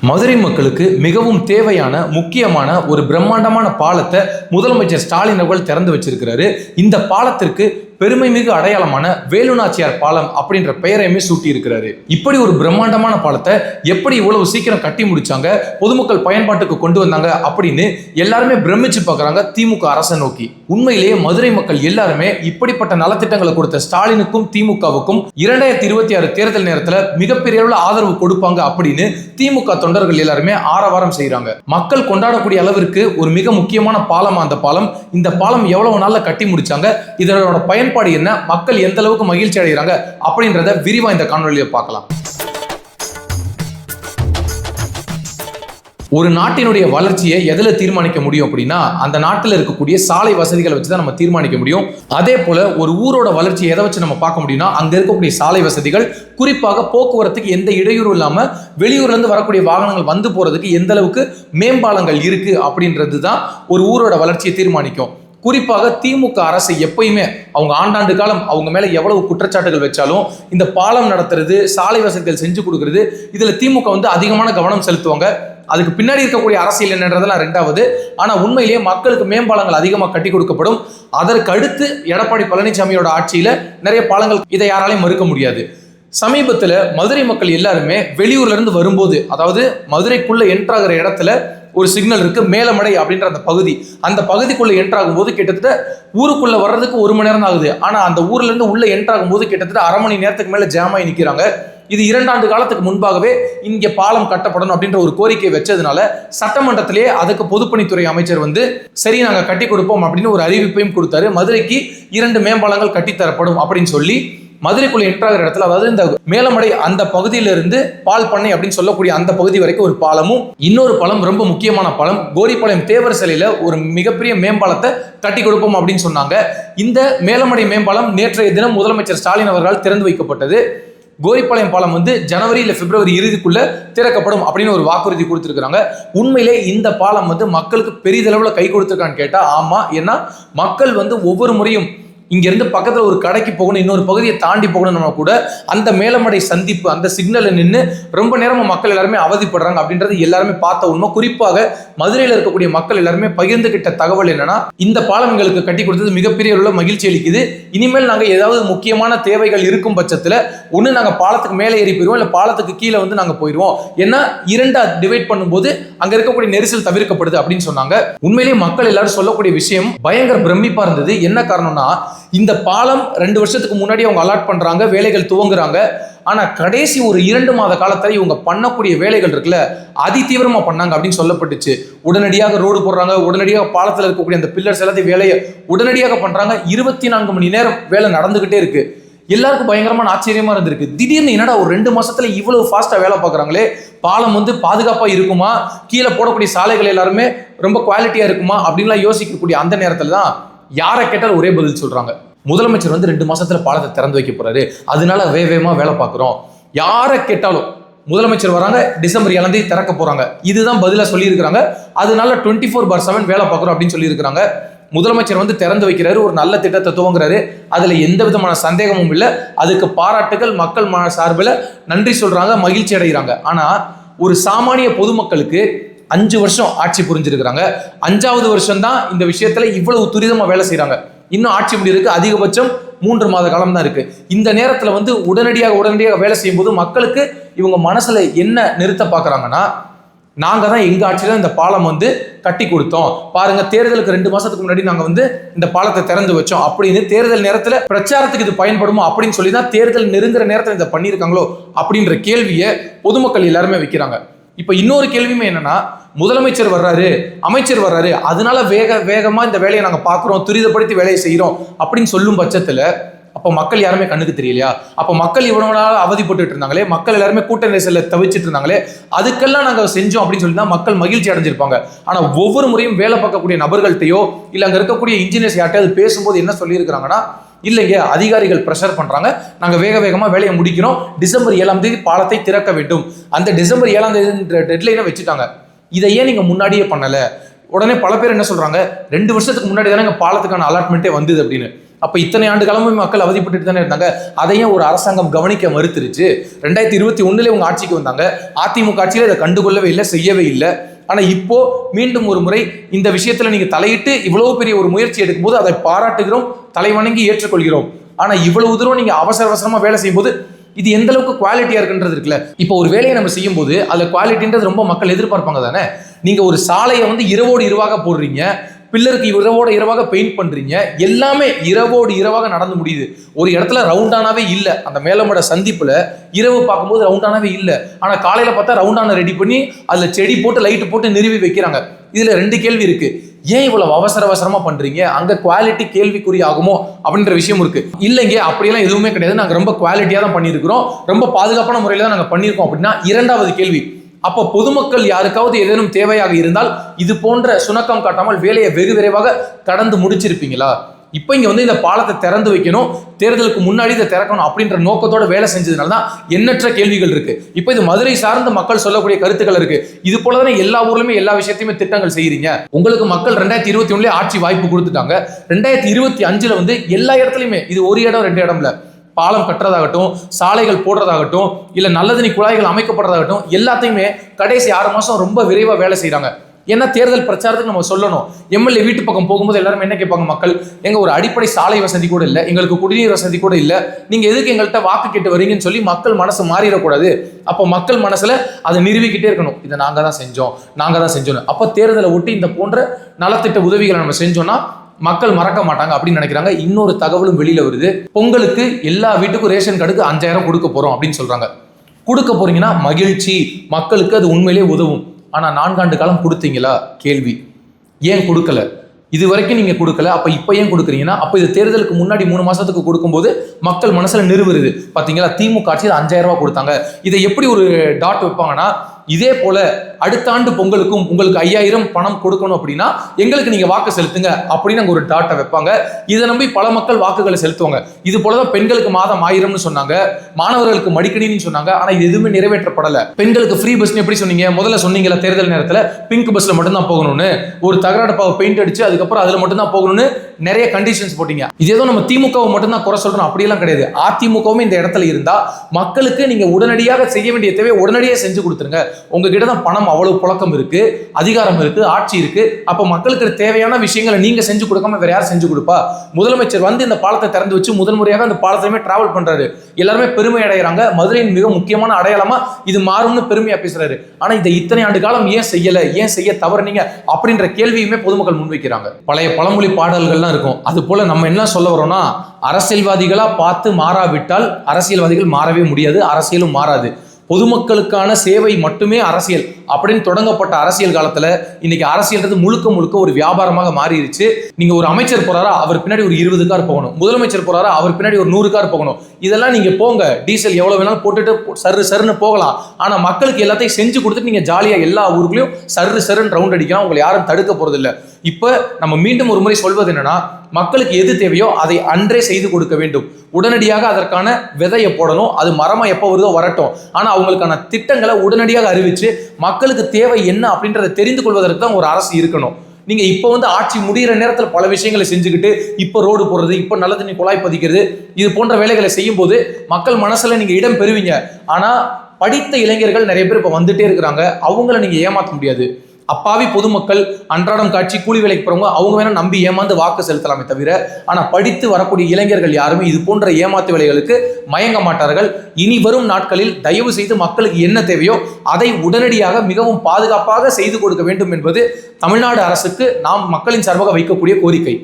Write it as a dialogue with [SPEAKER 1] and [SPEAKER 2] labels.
[SPEAKER 1] மதுரை மக்களுக்கு மிகவும் தேவையான முக்கியமான ஒரு பிரம்மாண்டமான பாலத்தை முதலமைச்சர் ஸ்டாலின் அவர்கள் திறந்து வச்சிருக்கிறாரு. இந்த பாலத்திற்கு பெருமை மிகு அடையாளமான வேலுநாச்சியார் பாலம் அப்படின்ற பெயரையுமே சூட்டி இருக்கிறாரு இப்படி ஒரு பிரம்மாண்டமான பாலத்தை எப்படி இவ்வளவு சீக்கிரம் கட்டி முடிச்சாங்க பொதுமக்கள் பயன்பாட்டுக்கு கொண்டு வந்தாங்க அப்படின்னு எல்லாருமே பிரமிச்சு பார்க்குறாங்க திமுக அரசை நோக்கி. உண்மையிலேயே மதுரை மக்கள் எல்லாருமே இப்படிப்பட்ட நலத்திட்டங்களை கொடுத்த ஸ்டாலினுக்கும் திமுகவுக்கும் இரண்டாயிரத்தி இருபத்தி ஆறு தேர்தல் நேரத்தில் மிகப்பெரிய அளவுல ஆதரவு கொடுப்பாங்க அப்படின்னு திமுக தொண்டர்கள் எல்லாருமே ஆரவாரம் செய்கிறாங்க மக்கள் கொண்டாடக்கூடிய அளவிற்கு ஒரு மிக முக்கியமான பாலம் அந்த பாலம்? இந்த பாலம் எவ்வளவு நாளில் கட்டி முடிச்சாங்க? இதனோட பயன் பயன்பாடு என்ன? மக்கள் எந்த அளவுக்கு மகிழ்ச்சி அடைகிறாங்க? அப்படின்றத விரிவா இந்த காணொலியை பார்க்கலாம். ஒரு நாட்டினுடைய வளர்ச்சியை எதில் தீர்மானிக்க முடியும் அப்படின்னா அந்த நாட்டில் இருக்கக்கூடிய சாலை வசதிகளை வச்சு தான் நம்ம தீர்மானிக்க முடியும். அதே போல ஒரு ஊரோட வளர்ச்சியை எதை வச்சு நம்ம பார்க்க முடியும்னா அங்க இருக்கக்கூடிய சாலை வசதிகள் குறிப்பாக போக்குவரத்துக்கு எந்த இடையூறும் இல்லாமல் வெளியூர்லேருந்து வரக்கூடிய வாகனங்கள் வந்து போறதுக்கு எந்த அளவுக்கு மேம்பாலங்கள் இருக்கு அப்படின்றது தான் ஒரு ஊரோட வளர்ச்சியை தீர்மானிக்கும். குறிப்பாக திமுக அரசு எப்பயுமே அவங்க ஆண்டாண்டு காலம் அவங்க மேலே எவ்வளவு குற்றச்சாட்டுகள் வச்சாலும் இந்த பாலம் நடத்துறது சாலை வசதிகள் செஞ்சு கொடுக்கறது இதில் திமுக வந்து அதிகமான கவனம் செலுத்துவாங்க. அதுக்கு பின்னாடி இருக்கக்கூடிய அரசியல் என்னன்றதெல்லாம் ரெண்டாவது. ஆனால் உண்மையிலேயே மக்களுக்கு மேம்பாலங்கள் அதிகமாக கட்டி கொடுக்கப்படும். அதற்கு அடுத்து எடப்பாடி பழனிசாமியோட ஆட்சியில் நிறைய பாலங்கள் இதை யாராலையும் மறுக்க முடியாது. சமீபத்தில் மதுரை மக்கள் எல்லாருமே வெளியூர்லேருந்து வரும்போது அதாவது மதுரைக்குள்ளே என்ட்ராகிற இடத்துல ஒரு சிக்னல் இருக்கு மேலமடை அப்படின்ற அந்த பகுதி. அந்த பகுதிக்குள்ள என்ட்ராகும் போது கிட்டத்தட்ட ஊருக்குள்ள வர்றதுக்கு ஒரு மணி நேரம் ஆகுது. ஆனா அந்த ஊர்ல இருந்து உள்ள என்ட்ராகும் போது கிட்டத்தட்ட அரை மணி நேரத்துக்கு மேல ஜாம் ஆகி நிக்கிறாங்க. இது இரண்டாண்டு காலத்துக்கு முன்பாகவே இங்கே பாலம் கட்டப்படணும் அப்படின்ற ஒரு கோரிக்கை வச்சதுனால சட்டமன்றத்திலேயே அதுக்கு பொதுப்பணித்துறை அமைச்சர் வந்து சரி நாங்க கட்டி கொடுப்போம் அப்படின்னு ஒரு அறிவிப்பையும் கொடுத்தாரு. மதுரைக்கு இரண்டு மேம்பாலங்கள் கட்டித்தரப்படும் அப்படின்னு சொல்லி மதுரைக்குள்ள என்ட்ராகிற இடத்துல அதாவது இந்த மேலமடை அந்த பகுதியிலிருந்து பால் பண்ணை அப்படின்னு சொல்லக்கூடிய அந்த பகுதி வரைக்கும் ஒரு பாலமும் இன்னொரு பழம் ரொம்ப முக்கியமான பாலம் கோரிப்பாளையம் தேவர் சிலையில ஒரு மிகப்பெரிய மேம்பாலத்தை கட்டி கொடுப்போம் அப்படின்னு சொன்னாங்க. இந்த மேலமடை மேம்பாலம் நேற்றைய தினம் முதலமைச்சர் ஸ்டாலின் அவர்களால் திறந்து வைக்கப்பட்டது. கோரிப்பாளையம் பாலம் வந்து ஜனவரி இல்லை பிப்ரவரி இறுதிக்குள்ள திறக்கப்படும் அப்படின்னு ஒரு வாக்குறுதி கொடுத்துருக்காங்க உண்மையிலே இந்த பாலம் வந்து மக்களுக்கு பெரிதளவில் கை கொடுத்துருக்கான்னு கேட்டால் ஆமாம் ஏன்னா மக்கள் வந்து ஒவ்வொரு முறையும் இங்கேருந்து பக்கத்தில் ஒரு கடைக்கு போகணும் இன்னொரு பகுதியை தாண்டி போகணும்னா கூட அந்த மேலமடை சந்திப்பு அந்த சிக்னலில் நின்று ரொம்ப நேரமாக மக்கள் எல்லாருமே அவதிப்படுறாங்க அப்படின்றது எல்லாருமே பார்த்த உண்மை. குறிப்பாக மதுரையில் இருக்கக்கூடிய மக்கள் எல்லாருமே பகிர்ந்துகிட்ட தகவல் என்னன்னா இந்த பாலம் எங்களுக்கு கட்டி கொடுத்தது மிகப்பெரிய உள்ள மகிழ்ச்சி அளிக்குது. இனிமேல் நாங்கள் ஏதாவது முக்கியமான தேவைகள் இருக்கும் பட்சத்தில் ஒன்று நாங்கள் பாலத்துக்கு மேலே ஏறி போயிடுவோம் இல்லை பாலத்துக்கு கீழே வந்து நாங்கள் போயிடுவோம் ஏன்னா இரண்டா டிவைட் பண்ணும்போது அங்கே இருக்கக்கூடிய நெரிசல் தவிர்க்கப்படுது அப்படின்னு சொன்னாங்க. உண்மையிலேயே மக்கள் எல்லாரும் சொல்லக்கூடிய விஷயம் பயங்கர பிரமிப்பா இருந்தது. என்ன காரணம்னா இந்த பாலம் ரெண்டு வருஷத்துக்கு முன்னாடி அவங்க அலாட் பண்ணுறாங்க வேலைகள் துவங்குறாங்க. ஆனால் கடைசி ஒரு இரண்டு மாத காலத்தில் இவங்க பண்ணக்கூடிய வேலைகள் இருக்குல்ல அதி தீவிரமாக பண்ணாங்க அப்படின்னு சொல்லப்பட்டுச்சு. உடனடியாக ரோடு போடுறாங்க உடனடியாக பாலத்தில் இருக்கக்கூடிய அந்த பில்லர்ஸ் எல்லாத்தையும் வேலையை உடனடியாக பண்ணுறாங்க இருபத்தி நான்கு மணி நேரம் வேலை நடந்துக்கிட்டே இருக்கு. எல்லாருக்கும் பயங்கரமான ஆச்சரியமா இருந்திருக்கு. திடீர்னு என்னடா ஒரு ரெண்டு மாசத்துல இவ்வளவு ஃபாஸ்டா வேலை பார்க்குறாங்களே? பாலம் வந்து பாதுகாப்பா இருக்குமா? கீழே போடக்கூடிய சாலைகள் எல்லாருமே ரொம்ப குவாலிட்டியா இருக்குமா? அப்படின்லாம் யோசிக்கக்கூடிய அந்த நேரத்தில் தான் யாரை கேட்டாலும் ஒரே பதில் சொல்றாங்க. முதலமைச்சர் வந்து ரெண்டு மாசத்துல பாலத்தை திறந்து வைக்க போறாரு. அதனால வே வேகமா வேலை பார்க்குறோம். யாரை கேட்டாலும் முதலமைச்சர் வராங்க டிசம்பர் ஏழாம் தேதி திறக்க போறாங்க. இதுதான் பதிலாக சொல்லியிருக்கிறாங்க. அதனால டுவெண்ட்டி ஃபோர் பார் செவன் வேலை பார்க்குறோம் அப்படின்னு சொல்லியிருக்கிறாங்க. முதலமைச்சர் வந்து திறந்து வைக்கிறாரு ஒரு நல்ல திட்டத்தை துவங்குறாரு. அதுல எந்த விதமான சந்தேகமும் இல்லை. அதுக்கு பாராட்டுகள் மக்கள் ம- சார்பில் நன்றி சொல்றாங்க மகிழ்ச்சி அடைகிறாங்க. ஆனா ஒரு சாமானிய பொதுமக்களுக்கு அஞ்சு வருஷம் ஆட்சி புரிஞ்சிருக்கிறாங்க. அஞ்சாவது வருஷம் தான் இந்த விஷயத்துல இவ்வளவு துரிதமா வேலை செய்கிறாங்க இன்னும் ஆட்சி முடியிருக்கு அதிகபட்சம் மூன்று மாத காலம் தான் இருக்கு. இந்த நேரத்துல வந்து உடனடியாக உடனடியாக வேலை செய்யும்போது மக்களுக்கு இவங்க மனசுல என்ன நிறுத்த பார்க்குறாங்கன்னா நாங்க தான் எங்க ஆட்சியில இந்த பாலம் வந்து கட்டி கொடுத்தோம். பாருங்க தேர்தலுக்கு ரெண்டு மாசத்துக்கு முன்னாடி நாங்க வந்து இந்த பாலத்தை திறந்து வச்சோம். அப்படின்னு தேர்தல் நேரத்துல பிரச்சாரத்துக்கு இது பயன்படுமோ அப்படின்னு சொல்லி தான் தேர்தல் நெருங்குற நேரத்துல இதை பண்ணியிருக்காங்களோ அப்படின்ற கேள்வியை பொதுமக்கள் எல்லாருமே வைக்கிறாங்க. இப்போ இன்னொரு கேள்வியுமே என்னன்னா முதலமைச்சர் வர்றாரு அமைச்சர் வர்றாரு அதனால வேக வேகமாக இந்த வேலையை நாங்கள் பார்க்குறோம் துரிதப்படுத்தி வேலையை செய்கிறோம் அப்படின்னு சொல்லும் பட்சத்தில் அப்போ மக்கள் யாருமே கண்ணுக்கு தெரியலையா? அப்போ மக்கள் இவ்வளவு நாள் அவதிப்பட்டுட்டு இருந்தாங்களே மக்கள் எல்லாருமே கூட்ட நெரிசலில் தவிச்சிட்டு இருந்தாங்களே அதுக்கெல்லாம் நாங்கள் செஞ்சோம் அப்படின்னு சொல்லி தான் மக்கள் மகிழ்ச்சி அடைஞ்சிருப்பாங்க. ஆனால் ஒவ்வொரு முறையும் வேலை பார்க்கக்கூடிய நபர்கள்ட்டையோ இல்லை அங்கே இருக்கக்கூடிய இன்ஜினியர்ஸ் யார்ட்டையாவது பேசும்போது என்ன சொல்லியிருக்கிறாங்கன்னா இல்லைங்க அதிகாரிகள் ப்ரெஷர் பண்ணுறாங்க நாங்கள் வேக வேகமாக வேலையை முடிக்கிறோம். டிசம்பர் ஏழாம் தேதி பாலத்தை திறக்க வேண்டும். அந்த டிசம்பர் ஏழாம் தேதின்ற டெட்லைனை வச்சுட்டாங்க. இதை ஏன் நீங்கள் முன்னாடியே பண்ணலை? உடனே பல பேர் என்ன சொல்கிறாங்க ரெண்டு வருஷத்துக்கு முன்னாடி தானே எங்கள் பாலத்துக்கான அலாட்மெண்ட்டே வந்தது அப்படின்னு. அப்போ இத்தனை ஆண்டு காலமும் மக்கள் அவதிப்பட்டு தானே இருந்தாங்க. அதையும் ஒரு அரசாங்கம் கவனிக்க மறுத்துருச்சு? ரெண்டாயிரத்தி இருபத்தி ஒன்றுல இவங்க ஆட்சிக்கு வந்தாங்க. அதிமுக ஆட்சியில் இதை கண்டுகொள்ளவே இல்லை செய்யவே இல்லை. ஆனால் இப்போ மீண்டும் ஒரு முறை இந்த விஷயத்தில் நீங்கள் தலையிட்டு இவ்வளோ பெரிய ஒரு முயற்சி எடுக்கும்போது அதை பாராட்டுகிறோம் தலைவணங்கி ஏற்றுக்கொள்கிறோம். ஆனால் இவ்வளவு தூரம் நீங்கள் அவசர அவசரமாக வேலை செய்யும்போது இது எந்த அளவுக்கு குவாலிட்டியாக இருக்குன்றது இருக்குல்ல? இப்போ ஒரு வேலையை நம்ம செய்யும்போது அதில் குவாலிட்டின்றது ரொம்ப மக்கள் எதிர்பார்ப்பாங்க தானே? நீங்கள் ஒரு சாலையை வந்து இரவோடு இரவாக போடுறீங்க பில்லருக்கு இரவோட இரவாக பெயிண்ட் பண்றீங்க. எல்லாமே இரவோடு இரவாக நடந்து முடியுது. ஒரு இடத்துல ரவுண்டானாவே இல்லை. அந்த மேலமட சந்திப்புல இரவு பார்க்கும்போது ரவுண்டானாவே இல்லை. ஆனா காலையில பார்த்தா ரவுண்டான ரெடி பண்ணி அதுல செடி போட்டு லைட் போட்டு நிறுவி வைக்கிறாங்க. இதுல ரெண்டு கேள்வி இருக்கு. ஏன் இவ்வளவு அவசர அவசரமா பண்றீங்க? அங்க குவாலிட்டி கேள்விக்குறி ஆகுமோ? அப்படின்ற விஷயம் இருக்கு. இல்லைங்க அப்படியெல்லாம் எதுவுமே கிடையாது. நாங்க ரொம்ப குவாலிட்டியா தான் பண்ணியிருக்கிறோம். ரொம்ப பாதுகாப்பான முறையில தான் நாங்க பண்ணியிருக்கோம் அப்படின்னா இரண்டாவது கேள்வி அப்போ பொதுமக்கள் யாருக்காவது ஏதேனும் தேவையாக இருந்தால் இது போன்ற சுணக்கம் காட்டாமல் வேலையை வெகு விரைவாக கடந்து முடிச்சிருப்பீங்களா? இப்போ இங்க வந்து இந்த பாலத்தை திறந்து வைக்கணும் தேர்தலுக்கு முன்னாடி இதை திறக்கணும் அப்படின்ற நோக்கத்தோட வேலை செஞ்சதுனால தான் எண்ணற்ற கேள்விகள் இருக்கு. இப்போ இது மதுரை சார்ந்த மக்கள் சொல்லக்கூடிய கருத்துக்கள் இருக்கு. இது போல தானே எல்லா ஊர்லயுமே எல்லா விஷயத்தையுமே திட்டங்கள் செய்யறீங்க உங்களுக்கு மக்கள் ரெண்டாயிரத்தி இருபத்தி ஒண்ணுல ஆட்சி வாய்ப்பு கொடுத்துட்டாங்க. ரெண்டாயிரத்தி இருபத்தி அஞ்சுல வந்து எல்லா இடத்துலயுமே இது ஒரு இடம் ரெண்டு இடம்ல பாலம் கட்டுறதாகட்டும் சாலைகள் போடுறதாகட்டும் இல்லை நல்லதனி குழாய்கள் அமைக்கப்படுறதாகட்டும் எல்லாத்தையுமே கடைசி ஆறு மாதம் ரொம்ப விரைவாக வேலை செய்கிறாங்க ஏன்னா தேர்தல் பிரச்சாரத்துக்கு நம்ம சொல்லணும். எம்எல்ஏ வீட்டு பக்கம் போகும்போது எல்லாரும் என்ன கேட்பாங்க மக்கள்? எங்கள் ஒரு அடிப்படை சாலை வசதி கூட இல்லை எங்களுக்கு குடிநீர் வசதி கூட இல்லை நீங்கள் எதுக்கு எங்கள்கிட்ட வாக்கு கேட்டு வரீங்கன்னு சொல்லி மக்கள் மனசு மாறிடக்கூடாது. அப்போ மக்கள் மனசில் அதை நிறுவிக்கிட்டே இருக்கணும். இதை நாங்கள் தான் செஞ்சோம் நாங்கள் தான் செஞ்சோம் அப்போ தேர்தலை ஒட்டி இந்த போன்ற நலத்திட்ட உதவிகளை நம்ம செஞ்சோம்னா மக்கள் மறக்க மாட்டாங்க அப்படின்னு நினைக்கிறாங்க. இன்னொரு தகவலும் வெளியில வருது. பொங்கலுக்கு எல்லா வீட்டுக்கும் ரேஷன் கார்டுக்கு அஞ்சாயிரம் கொடுக்க போறோம் அப்படின்னு சொல்றாங்க. கொடுக்க போறீங்கன்னா மகிழ்ச்சி. மக்களுக்கு அது உண்மையிலேயே உதவும். ஆனா நான்காண்டு காலம் கொடுத்தீங்களா? கேள்வி. ஏன் கொடுக்கல? இது வரைக்கும் நீங்க கொடுக்கல. அப்ப இப்ப ஏன் கொடுக்குறீங்கன்னா அப்ப இது தேர்தலுக்கு முன்னாடி மூணு மாசத்துக்கு கொடுக்கும்போது மக்கள் மனசுல நிறுவுறது. பாத்தீங்களா? திமுக ஆட்சி அஞ்சாயிரம் ரூபாய் கொடுத்தாங்க. இதை எப்படி ஒரு டாட் வைப்பாங்கன்னா இதே போல அடுத்த ஆண்டு பொங்கலுக்கும் உங்களுக்கு ஐயாயிரம் பணம் கொடுக்கணும் அப்படின்னா எங்களுக்கு நீங்க வாக்கு செலுத்துங்க அப்படின்னு அங்க ஒரு டாட்டை வைப்பாங்க. இதை நம்பி பல மக்கள் வாக்குகளை செலுத்துவாங்க. இது போலதான் பெண்களுக்கு மாதம் ஆயிரம்னு சொன்னாங்க. மாணவர்களுக்கு மடிக்கணின்னு சொன்னாங்க. ஆனா இது எதுவுமே நிறைவேற்றப்படல. பெண்களுக்கு ஃப்ரீ பஸ்னு எப்படி சொன்னீங்க? முதல்ல சொன்னீங்களா தேர்தல் நேரத்தில் பிங்க் பஸ்ல மட்டும்தான் போகணும்னு. ஒரு தகராடு பாவை பெயிண்ட் அடிச்சு அதுக்கப்புறம் அதுல மட்டும்தான் போகணும்னு நிறைய கண்டிஷன்ஸ் போட்டீங்க. இது ஏதோ நம்ம திமுகவை மட்டும்தான் குறை சொல்றோம் அப்படியெல்லாம் கிடையாது. அதிமுகவும் இந்த இடத்துல இருந்தா மக்களுக்கு நீங்க உடனடியாக செய்ய வேண்டிய தேவையை உடனடியாக செஞ்சு கொடுத்துருங்க. உங்ககிட்ட தான் பணம் அவ்வளவு புழக்கம் இருக்கு அதிகாரம் இருக்கு ஆட்சி இருக்கு. அப்ப மக்களுக்கு தேவையான விஷயங்களை நீங்க செஞ்சு கொடுக்காம வேற யார் செஞ்சு கொடுப்பா? முதலமைச்சர் வந்து இந்த பாலத்தை திறந்து வச்சு முதல் முறையாக அந்த பாலத்திலுமே டிராவல் பண்றாரு. எல்லாருமே பெருமை அடைகிறாங்க மதுரையின் மிக முக்கியமான அடையாளமா இது மாறும்னு பெருமையா பேசுறாரு. ஆனா இதை இத்தனை ஆண்டு காலம் ஏன் செய்யல ஏன் செய்ய தவறுனீங்க அப்படின்ற கேள்வியுமே பொதுமக்கள் முன்வைக்கிறாங்க. பழைய பழமொழி பாடல்கள்லாம் இருக்கும். அது போல் நம்ம என்ன சொல்ல வரோம்னா அரசியல்வாதிகளாக பார்த்து மாறாவிட்டால் அரசியல்வாதிகள் மாறவே முடியாது அரசியலும் மாறாது. பொதுமக்களுக்கான சேவை மட்டுமே அரசியல் அப்படின்னு தொடங்கப்பட்ட அரசியல் காலத்துல இன்னைக்கு அரசியல்ன்றது முழுக்க முழுக்க ஒரு வியாபாரமாக மாறிடுச்சு நீங்க ஒரு அமைச்சர் போறாரா அவர் பின்னாடி ஒரு இருபது கார் போகணும். முதலமைச்சர் போறாரா அவர் பின்னாடி ஒரு நூறு கார் போகணும். இதெல்லாம் நீங்க போங்க. டீசல் எவ்வளவு வேணாலும் போட்டுட்டு சரு சருன்னு போகலாம். ஆனா மக்களுக்கு எல்லாத்தையும் செஞ்சு கொடுத்துட்டு நீங்க ஜாலியா எல்லா ஊருக்குள்ளயும் சரு சருன்னு ரவுண்ட் அடிக்கலாம். உங்களை யாரும் தடுக்க போறது இல்ல இப்ப நம்ம மீண்டும் ஒரு முறை சொல்வது என்னன்னா மக்களுக்கு எது தேவையோ அதை அன்றே செய்து கொடுக்க வேண்டும். உடனடியாக அதற்கான விதையை போடணும். அது மரமாக எப்போ வருதோ வரட்டும். ஆனால் அவங்களுக்கான திட்டங்களை உடனடியாக அறிவித்து மக்களுக்கு தேவை என்ன அப்படின்றத தெரிந்து கொள்வதற்கு தான் ஒரு அரசு இருக்கணும். நீங்கள் இப்போ வந்து ஆட்சி முடிகிற நேரத்தில் பல விஷயங்களை செஞ்சுக்கிட்டு இப்போ ரோடு போடுறது இப்போ நல்ல தண்ணி குழாய் பதிக்கிறது இது போன்ற வேலைகளை செய்யும்போது மக்கள் மனசில் நீங்கள் இடம் பெறுவீங்க. ஆனால் படித்த இளைஞர்கள் நிறைய பேர் இப்போ வந்துட்டே இருக்கிறாங்க. அவங்கள நீங்கள் ஏமாற்ற முடியாது. அப்பாவி பொதுமக்கள் அன்றாடம் காட்சி கூலி வேலைக்கு போகிறவங்க அவங்க வேணா நம்பி ஏமாந்து வாக்கு செலுத்தலாமே தவிர ஆனால் படித்து வரக்கூடிய இளைஞர்கள் யாருமே இது போன்ற ஏமாத்து வேலைகளுக்கு மயங்க மாட்டார்கள். இனி வரும் நாட்களில் தயவு செய்து மக்களுக்கு என்ன தேவையோ அதை உடனடியாக மிகவும் பாதுகாப்பாக செய்து கொடுக்க வேண்டும் என்பது தமிழ்நாடு அரசுக்கு நாம் மக்களின் சார்பாக வைக்கக்கூடிய கோரிக்கை.